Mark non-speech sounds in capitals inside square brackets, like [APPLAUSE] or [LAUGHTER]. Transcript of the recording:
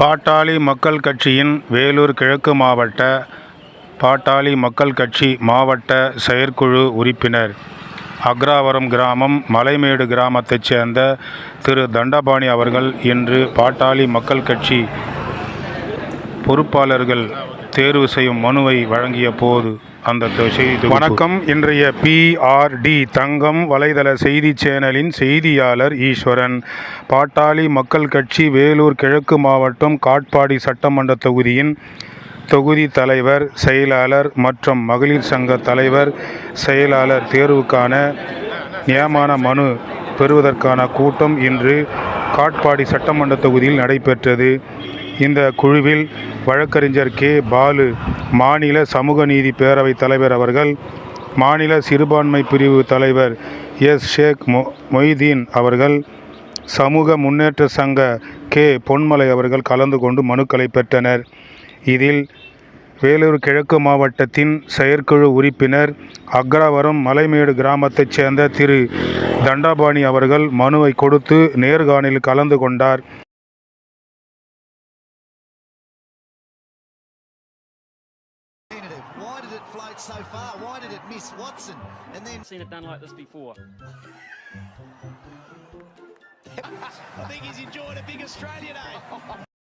பாட்டாளி மக்கள் கட்சியின் வேலூர் கிழக்கு மாவட்ட பாட்டாளி மக்கள் கட்சி மாவட்ட செயற்குழு உறுப்பினர் அக்ராவரம் கிராமம் மலைமேடு கிராமத்தைச் சேர்ந்த திரு. தண்டபாணி அவர்கள் இன்று பாட்டாளி மக்கள் கட்சி பொறுப்பாளர்கள் தேர்வு செய்யும் மனுவை வழங்கிய போது அந்த செய்தி வணக்கம். இன்றைய பிஆர்டி தங்கம் வலைதள செய்தி சேனலின் செய்தியாளர் ஈஸ்வரன். பாட்டாளி மக்கள் கட்சி வேலூர் கிழக்கு மாவட்டம் காட்பாடி சட்டமன்ற தொகுதியின் தொகுதி தலைவர் செயலாளர் மற்றும் மகளிர் சங்க தலைவர் செயலாளர் தேர்வுக்கான நியமன மனு பெறுவதற்கான கூட்டம் இன்று காட்பாடி சட்டமன்ற தொகுதியில் நடைபெற்றது. இந்த குழுவில் வழக்கறிஞர் கே. பாலு மாநில சமூக நீதி பேரவைத் தலைவர் அவர்கள் மாநில சிறுபான்மை பிரிவு தலைவர் எஸ். ஷேக் மொ மொய்தீன் அவர்கள் சமூக முன்னேற்ற சங்க கே. பொன்மலை அவர்கள் கலந்து கொண்டு மனுக்களை பெற்றனர். இதில் வேலூர் கிழக்கு மாவட்டத்தின் செயற்குழு உறுப்பினர் அக்ராவரம் மலைமேடு கிராமத்தைச் சேர்ந்த திரு. தண்டாபாணி அவர்கள் மனுவை கொடுத்து நேர்காணலில் கலந்து கொண்டார். Why did it float so far? Why did it miss Watson? And then seen it done like this before. [LAUGHS] I think he's enjoyed a big Australia day. Eh? [LAUGHS]